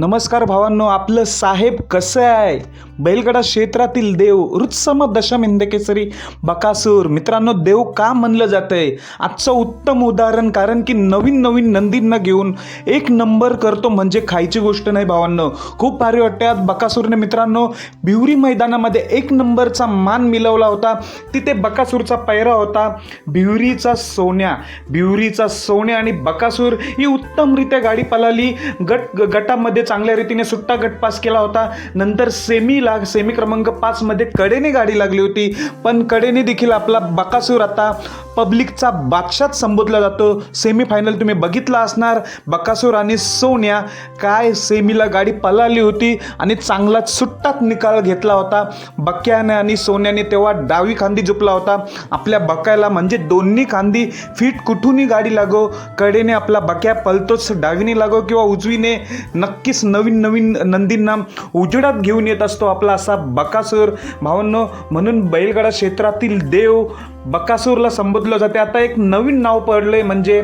नमस्कार भावांनो आपलं साहेब कसं आहे? बैलगडा क्षेत्रातील देव रुत्सम दशम हिंदकेसरी बकासूर. मित्रांनो देव का म्हणलं जातंय? आजचं उत्तम उदाहरण कारण की नवीन नवीन नंदींना घेऊन एक नंबर करतो म्हणजे खायची गोष्ट नाही भावांनो. खूप भारी वाटते आज बकासूरने. मित्रांनो भिवरी मैदानामध्ये एक नंबरचा मान मिळवला होता. तिथे बकासूरचा पैरा होता. भिवरीचा सोन्या. भिवरीचा सोन्या आणि बकासूर ही उत्तमरित्या गाडी पलाली गट गटामध्ये चांगल्या रीतीने सुट्टा गटपास केला होता. नंतर सेमी सेमीला सेमी क्रमांक पाचमध्ये कडेने गाडी लागली होती. पण कडेने देखील आपला बकासूर आता पब्लिकचा बादशात संबोधला जातो. सेमीफायनल तुम्ही बघितला असणार. बकासूर आणि सोन्या काय सेमीला गाडी पळाली होती आणि चांगलाच सुट्टात निकाल घेतला होता. बक्याने आणि सोन्याने तेव्हा डावी खांदी झुपला होता. आपल्या बक्याला म्हणजे दोन्ही खांदी फिट कुठूनही गाडी लागो. कडेने आपला बक्या पलतोच डावीने लागो किंवा उजवीने. नक्कीच नवीन नवीन नंदींना उजेडात घेऊन येत असतो आपला असा बकासूर. भावांनो म्हणून बैलगाडा क्षेत्रातील देव बकासूरला संबोधलं जाते. आता एक नवीन नाव पडलंय म्हणजे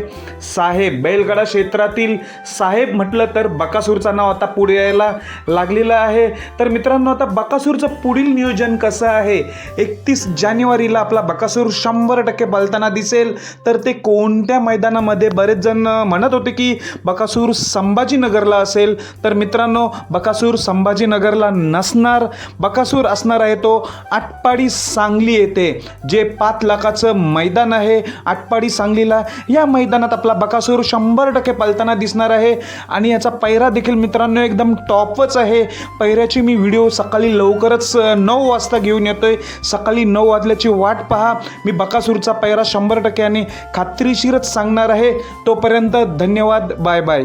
साहेब. बैलगाडा क्षेत्रातील साहेब म्हटलं तर बकासूरचं नाव आता पुढे यायला लागलेलं आहे. तर मित्रांनो आता बकासूरचं पुढील नियोजन कसं आहे? एकतीस जानेवारीला आपला बकासूर शंभर टक्के बलताना दिसेल. तर ते कोणत्या मैदानामध्ये? बरेच जण म्हणत होते की बकासूर संभाजीनगरला असेल. तर मित्रांनो बकासूर संभाजीनगरला नसणार. बकासूर असणार आहे तो आटपाडी सांगली येथे जे पाच लाखाचं मैदान आहे. आटपाडी सांगलीला. या मैदानात आपला बकासूर शंभर टक्के पलताना दिसणार आहे. आणि याचा पैरा देखील मित्रांनो एकदम टॉपच आहे. पैऱ्याची मी व्हिडिओ सकाळी लवकरच नऊ वाजता घेऊन येतोय. सकाळी नऊ वाजल्याची वाट पहा. मी बकासूरचा पैरा शंभर टक्के आणि खात्रीशीरच सांगणार आहे. तोपर्यंत धन्यवाद. Bye bye.